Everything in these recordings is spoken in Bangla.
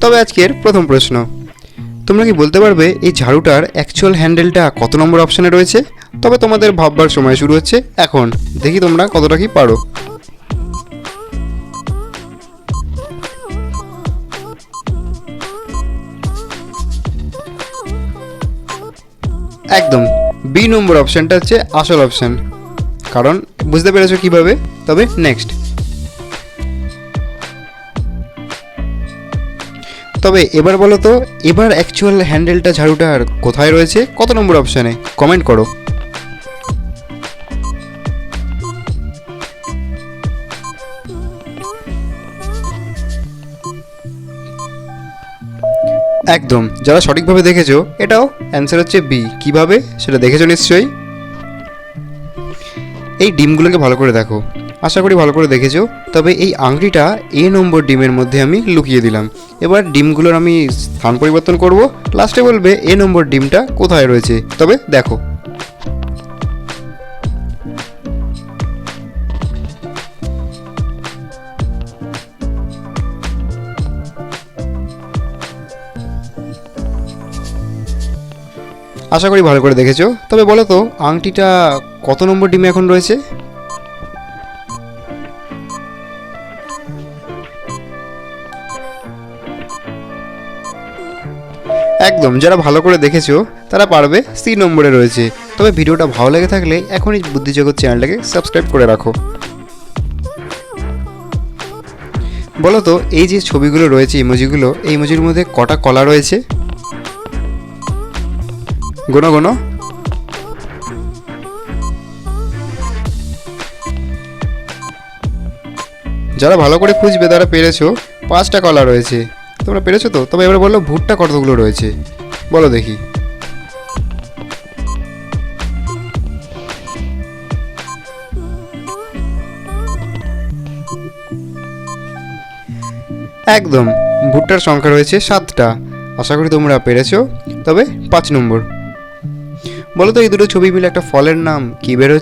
তবে আজকের প্রথম প্রশ্ন। তোমরা কি বলতে পারবে এই ঝাড়ুটার অ্যাকচুয়াল হ্যান্ডেলটা কত নম্বর অপশানে রয়েছে? তবে তোমাদের ভাববার সময় শুরু হচ্ছে এখন। দেখি তোমরা কতটা কি পারো। একদম। বি নম্বর অপশানটা হচ্ছে আসল অপশান কারণ, বুঝতে পেরেছ কীভাবে? তবে নেক্সট তবে এবার বলো তো, এবার অ্যাকচুয়াল হ্যান্ডেলটা ঝাড়ুটার কোথায় রয়েছে? কত নম্বর অপশানে কমেন্ট করো। একদম, যারা সঠিকভাবে দেখেছ, এটাও অ্যান্সার হচ্ছে বি কীভাবে? সেটা দেখেছ নিশ্চয়ই? এই ডিমগুলোকে ভালো করে দেখো। আশা করি ভালো করে দেখেছ। তবে এই আংটিটা এ নম্বর ডিমের মধ্যে আমি লুকিয়ে দিলাম। এবার ডিমগুলোর আমি স্থান পরিবর্তন করব। লাস্টে বলবে এ নম্বর ডিমটা কোথায় রয়েছে। তবে দেখো। আশা করি ভালো করে দেখেছ। তবে বলো তো, আংটিটা কত নম্বর ডিমে এখন রয়েছে? একদম, যারা ভালো করে দেখেছ, তারা পারবে সি নম্বরে রয়েছে। তবে ভিডিওটা ভালো লেগে থাকলে এখনই বুদ্ধিজগৎ চ্যানেলটাকে সাবস্ক্রাইব করে রাখো। বলো তো, এই যে ছবিগুলো রয়েছে, ইমোজিগুলো, এই ইমোজির মধ্যে কটা কলা রয়েছে? গোনো গোনো। যারা ভালো করে খুঁজবে, তারা পেরেছ, পাঁচটা কলা রয়েছে। তোমরা পেরেছ তো? তবে এবার বলো, ভুট্টা কতগুলো রয়েছে? বলো দেখি। একদম, ভুট্টার সংখ্যা রয়েছে সাতটা। আশা করি তোমরা পেরেছ, তবে পাঁচ নম্বর। বলো তো, এই দুটো ছবি মিলে একটা ফলের নাম কি বের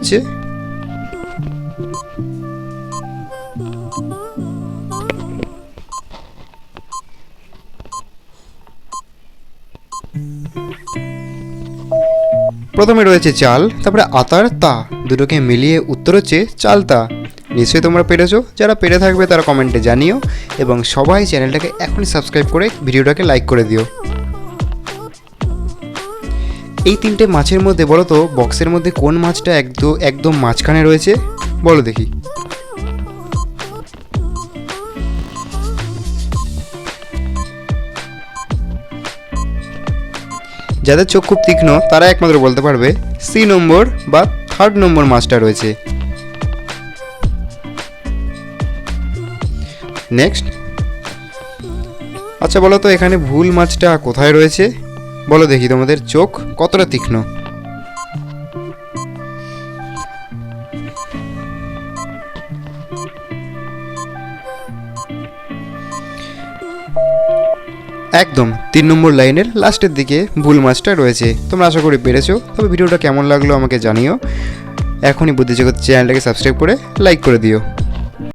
প্রথমে রয়েছে চাল, তারপরে আতার, তা। দুটোকে মিলিয়ে উত্তর হচ্ছে চালতা। নিশ্চয়ই তোমরা পেরেছ, যারা পেরে থাকবে তারা কমেন্টে জানিও, এবং সবাই চ্যানেলটাকে এখনই সাবস্ক্রাইব করে ভিডিওটাকে লাইক করে দিও। এই তিনটে মাছের মধ্যে বলো তো, বক্সের মধ্যে কোন মাছটা একদম একদম মাঝখানে রয়েছে? বলো দেখি। যাদের চোখ খুব তীক্ষ্ণ, তারা একমাত্র বলতে পারবে সি নম্বর বা থার্ড নম্বর মাছটা রয়েছে। নেক্সট আচ্ছা বলো তো এখানে ভুল মাছটা কোথায় রয়েছে? বলো দেখি তোমাদের চোখ কতটা তীক্ষ্ণ। একদম তিন নম্বর লাইনের লাস্টের দিকে ভুল মাছটা রয়েছে। তোমরা আশা করি পেরেছ। তবে ভিডিওটা কেমন লাগল আমাকে জানিও। এখনই বুদ্ধিজগত চ্যানেলটাকে সাবস্ক্রাইব করে লাইক করে দিও।